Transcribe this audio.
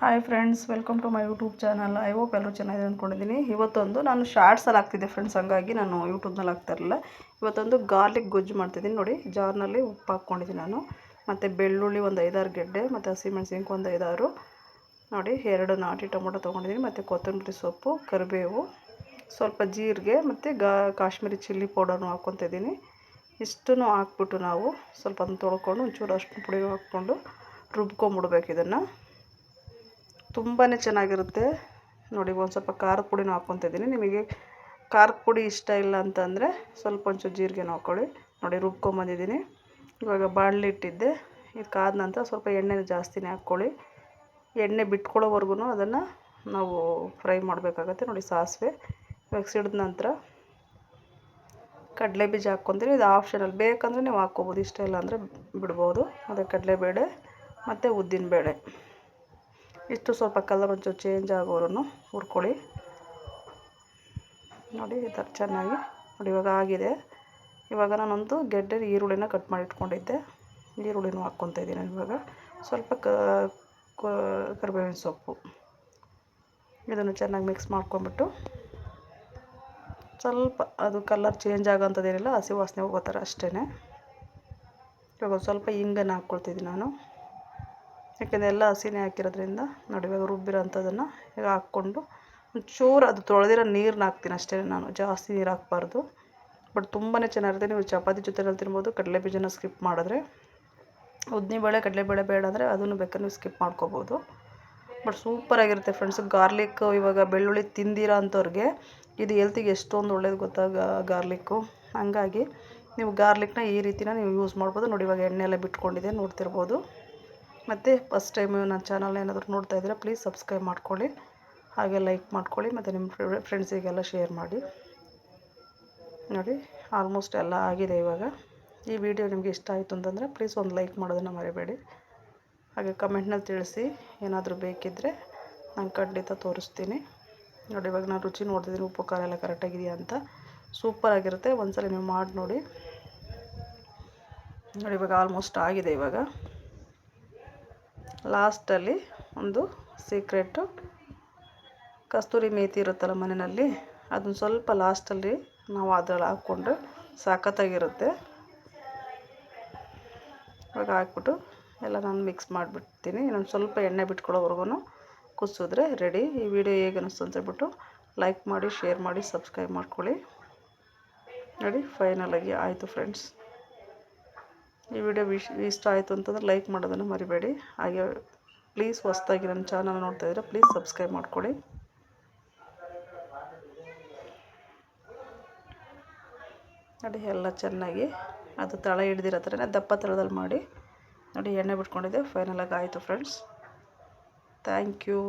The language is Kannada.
Hi friends welcome to my YouTube channel I hope ಎಲ್ಲರೂ ಚೆನ್ನಾಗಿದೆ ಅಂದ್ಕೊಂಡಿದ್ದೀನಿ ಇವತ್ತೊಂದು ನಾನು ಶಾರ್ಟ್ಸಲ್ಲಿ ಹಾಕ್ತಿದ್ದೆ ಫ್ರೆಂಡ್ಸ್ ಹಂಗಾಗಿ ನಾನು ಯೂಟ್ಯೂಬ್ನಲ್ಲಿ ಹಾಕ್ತಾ ಇರಲಿಲ್ಲ. ಇವತ್ತೊಂದು ಗಾರ್ಲಿಕ್ ಗೊಜ್ಜು ಮಾಡ್ತಿದ್ದೀನಿ. ನೋಡಿ ಜಾರ್ನಲ್ಲಿ ಉಪ್ಪು ಹಾಕ್ಕೊಂಡಿದ್ದೀನಿ ನಾನು. ಮತ್ತು ಬೆಳ್ಳುಳ್ಳಿ ಒಂದು ಐದಾರು ಗೆಡ್ಡೆ, ಮತ್ತು ಹಸಿಮೆಣಸಿನ್ಕು ಒಂದು ಐದಾರು. ನೋಡಿ, ಎರಡು ನಾಟಿ ಟೊಮೊಟೊ ತೊಗೊಂಡಿದ್ದೀನಿ. ಮತ್ತು ಕೊತ್ತಂಬರಿ ಸೊಪ್ಪು, ಕರಿಬೇವು, ಸ್ವಲ್ಪ ಜೀರಿಗೆ, ಮತ್ತು ಗಾ, ಕಾಶ್ಮೀರಿ ಚಿಲ್ಲಿ ಪೌಡರ್ನು ಹಾಕ್ಕೊತಿದ್ದೀನಿ ಇಷ್ಟನ್ನು ಹಾಕ್ಬಿಟ್ಟು ನಾವು ಸ್ವಲ್ಪ ಅದನ್ನು ತೊಳ್ಕೊಂಡು ಒಂಚೂರು ಅಷ್ಟು ಪುಡಿ ಹಾಕ್ಕೊಂಡು ರುಬ್ಕೊಂಬಿಡ್ಬೇಕು ಇದನ್ನು. ತುಂಬಾ ಚೆನ್ನಾಗಿರುತ್ತೆ. ನೋಡಿ, ಒಂದು ಸ್ವಲ್ಪ ಖಾರದ ಪುಡಿನೂ ಹಾಕ್ಕೊತಿದ್ದೀನಿ. ನಿಮಗೆ ಖಾರದ ಪುಡಿ ಇಷ್ಟ ಇಲ್ಲ ಅಂತಂದರೆ ಸ್ವಲ್ಪ ಒಂಚೂರು ಜೀರಿಗೆನೂ ಹಾಕ್ಕೊಳ್ಳಿ ನೋಡಿ, ರುಬ್ಕೊಂಬಂದಿದ್ದೀನಿ. ಇವಾಗ ಬಾಣಲಿ ಇಟ್ಟಿದ್ದೆ. ಇದು ಕಾದ ನಂತರ ಸ್ವಲ್ಪ ಎಣ್ಣೆನ ಜಾಸ್ತಿನೇ ಹಾಕ್ಕೊಳ್ಳಿ ಎಣ್ಣೆ ಬಿಟ್ಕೊಳ್ಳೋವರೆಗೂ ಅದನ್ನು ನಾವು ಫ್ರೈ ಮಾಡಬೇಕಾಗತ್ತೆ. ನೋಡಿ, ಸಾಸಿವೆ. ಇವಾಗ ಸಿಡಿದ ನಂತರ ಕಡಲೆ ಬೀಜ ಹಾಕ್ಕೊತೀನಿ. ಇದು ಆಪ್ಷನಲ್. ಬೇಕಂದರೆ ನೀವು ಹಾಕ್ಕೋಬೋದು. ಇಷ್ಟ ಇಲ್ಲ ಅಂದರೆ ಬಿಡ್ಬೋದು. ಮತ್ತು ಕಡಲೆಬೇಳೆ ಮತ್ತು ಉದ್ದಿನಬೇಳೆ. ಇಷ್ಟು ಸ್ವಲ್ಪ ಕಲರ್ ಒಂಚೂರು ಚೇಂಜ್ ಆಗೋರು ಹುರ್ಕೊಳ್ಳಿ. ನೋಡಿ, ಈ ಥರ ಚೆನ್ನಾಗಿ. ನೋಡಿ, ಇವಾಗ ಆಗಿದೆ. ಇವಾಗ ನಾನೊಂದು ಗೆಡ್ಡೆ ಈರುಳ್ಳಿನ ಕಟ್ ಮಾಡಿ ಇಟ್ಕೊಂಡಿದ್ದೆ. ಈರುಳ್ಳಿನೂ ಹಾಕ್ಕೊತ ಇದ್ದೀನಿ ಇವಾಗ. ಸ್ವಲ್ಪ ಕರಿಬೇವಿನ ಸೊಪ್ಪು. ಇದನ್ನು ಚೆನ್ನಾಗಿ ಮಿಕ್ಸ್ ಮಾಡ್ಕೊಂಬಿಟ್ಟು ಸ್ವಲ್ಪ ಅದು ಕಲರ್ ಚೇಂಜ್ ಆಗೋಂಥದ್ದೇನಿಲ್ಲ, ಹಸಿ ವಾಸನೆ ಹೋಗೋ ಥರ ಅಷ್ಟೇ ಇವಾಗ ಸ್ವಲ್ಪ ಹಿಂಗನ್ನು ಹಾಕ್ಕೊಳ್ತಿದ್ದೀನಿ ನಾನು. ಯಾಕೆಂದರೆ ಎಲ್ಲ ಹಸಿನೇ ಹಾಕಿರೋದ್ರಿಂದ ನೋಡಿ ಇವಾಗ ರುಬ್ಬಿರೋ ಅಂಥದ್ದನ್ನು ಈಗ ಹಾಕ್ಕೊಂಡು ಒಂಚೂರು ಅದು ತೊಳೆದಿರೋ ನೀರನ್ನ ಹಾಕ್ತೀನಿ ಅಷ್ಟೇ ನಾನು. ಜಾಸ್ತಿ ನೀರು ಹಾಕ್ಬಾರ್ದು. ಬಟ್ ತುಂಬಾ ಚೆನ್ನಾಗಿರುತ್ತೆ. ನೀವು ಚಪಾತಿ ಜೊತೆನಲ್ಲಿ ತಿನ್ಬೋದು, ಕಡಲೆ ಬೀಜನ ಸ್ಕಿಪ್ ಮಾಡಿದ್ರೆ. ಉದ್ದಿನಬೇಳೆ, ಕಡಲೆಬೇಳೆ ಬೇಡ ಅಂದರೆ ಅದನ್ನು ಬೇಕಾದ್ರೆ ನೀವು ಸ್ಕಿಪ್ ಮಾಡ್ಕೋಬೋದು. But ಸೂಪರಾಗಿರುತ್ತೆ friends. ಗಾರ್ಲಿಕ್ಕು ಇವಾಗ ಬೆಳ್ಳುಳ್ಳಿ ತಿಂದಿರೋ ಅಂಥವ್ರಿಗೆ ಇದು ಹೆಲ್ತಿಗೆ ಎಷ್ಟೊಂದು ಒಳ್ಳೇದು ಗೊತ್ತಾಗ ಗಾರ್ಲಿಕ್ಕು ಹಂಗಾಗಿ ನೀವು ಗಾರ್ಲಿಕ್ನ ಈ ರೀತಿನ ನೀವು ಯೂಸ್ ಮಾಡ್ಬೋದು. ನೋಡಿ ಇವಾಗ ಎಣ್ಣೆ ಎಲ್ಲ ಬಿಟ್ಕೊಂಡಿದೆ, ನೋಡ್ತಿರ್ಬೋದು. ಮತ್ತು ಫಸ್ಟ್ ಟೈಮು ನನ್ನ ಚಾನಲ್ ಏನಾದರೂ ನೋಡ್ತಾ ಇದ್ದೀರಾ ಪ್ಲೀಸ್ ಸಬ್ಸ್ಕ್ರೈಬ್ ಮಾಡ್ಕೊಳ್ಳಿ. ಹಾಗೆ ಲೈಕ್ ಮಾಡ್ಕೊಳ್ಳಿ, ಮತ್ತು ನಿಮ್ಮ ಫ್ರೆಂಡ್ಸಿಗೆಲ್ಲ ಶೇರ್ ಮಾಡಿ. ನೋಡಿ ಆಲ್ಮೋಸ್ಟ್ ಎಲ್ಲ ಆಗಿದೆ ಇವಾಗ. ಈ ವಿಡಿಯೋ ನಿಮಗೆ ಇಷ್ಟ ಆಯಿತು ಅಂತಂದರೆ ಪ್ಲೀಸ್ ಒಂದು ಲೈಕ್ ಮಾಡೋದನ್ನು ಮರಿಬೇಡಿ. ಹಾಗೆ ಕಮೆಂಟ್ನಲ್ಲಿ ತಿಳಿಸಿ, ಏನಾದರೂ ಬೇಕಿದ್ದರೆ ನಾನು ಖಂಡಿತ ತೋರಿಸ್ತೀನಿ. ನೋಡಿ, ಇವಾಗ ನಾನು ರುಚಿ ನೋಡ್ತಿದ್ದೀನಿ, ಉಪ್ಪು, ಖಾರ ಎಲ್ಲ ಕರೆಕ್ಟಾಗಿದೆಯಾ ಅಂತ. ಸೂಪರಾಗಿರುತ್ತೆ ಒಂದ್ಸಲ ನೀವು ಮಾಡಿ ನೋಡಿ. ನೋಡಿ, ಇವಾಗ ಆಲ್ಮೋಸ್ಟ್ ಆಗಿದೆ ಇವಾಗ. ಲಾಸ್ಟಲ್ಲಿ ಒಂದು ಸೀಕ್ರೆಟು. ಕಸ್ತೂರಿ ಮೇಥಿ ಇರುತ್ತಲ್ಲ ಮನೆಯಲ್ಲಿ, ಅದನ್ನ ಸ್ವಲ್ಪ ಲಾಸ್ಟಲ್ಲಿ ನಾವು ಅದ್ರಲ್ಲಿ ಹಾಕ್ಕೊಂಡ್ರೆ ಸಖತ್ತಾಗಿರುತ್ತೆ. ಇವಾಗ ಹಾಕ್ಬಿಟ್ಟು ಎಲ್ಲ ನಾನು ಮಿಕ್ಸ್ ಮಾಡಿಬಿಡ್ತೀನಿ. ಇನ್ನೊಂದು ಸ್ವಲ್ಪ ಎಣ್ಣೆ ಬಿಟ್ಕೊಳ್ಳೋವರೆಗೂ ಕುಸಿದ್ರೆ ರೆಡಿ. ಈ ವಿಡಿಯೋ ಹೇಗೆ ಅನ್ನಿಸ್ತು ಅಂತ ಹೇಳ್ಬಿಟ್ಟು ಲೈಕ್ ಮಾಡಿ, ಶೇರ್ ಮಾಡಿ, ಸಬ್ಸ್ಕ್ರೈಬ್ ಮಾಡ್ಕೊಳ್ಳಿ. ನೋಡಿ ಫೈನಲಾಗಿ ಆಯಿತು ಫ್ರೆಂಡ್ಸ್. ಈ ವಿಡಿಯೋ ವಿಶ್ ಇಷ್ಟ ಆಯಿತು ಅಂತಂದ್ರೆ ಲೈಕ್ ಮಾಡೋದನ್ನು ಮರಿಬೇಡಿ. ಹಾಗೆ ಪ್ಲೀಸ್ ಹೊಸ್ದಾಗಿ ನನ್ನ ಚಾನಲ್ ನೋಡ್ತಾ ಇದ್ದರೆ ಪ್ಲೀಸ್ ಸಬ್ಸ್ಕ್ರೈಬ್ ಮಾಡ್ಕೊಳ್ಳಿ. ನೋಡಿ, ಎಲ್ಲ ಚೆನ್ನಾಗಿ. ಅದು ತಳ ಹಿಡ್ದಿರೋ ಥರನೇ ದಪ್ಪ ತಳದಲ್ಲಿ ಮಾಡಿ. ನೋಡಿ, ಎಣ್ಣೆ ಬಿಟ್ಕೊಂಡಿದ್ದೆ. ಫೈನಲಾಗಿ ಆಯಿತು ಫ್ರೆಂಡ್ಸ್ ಥ್ಯಾಂಕ್ ಯು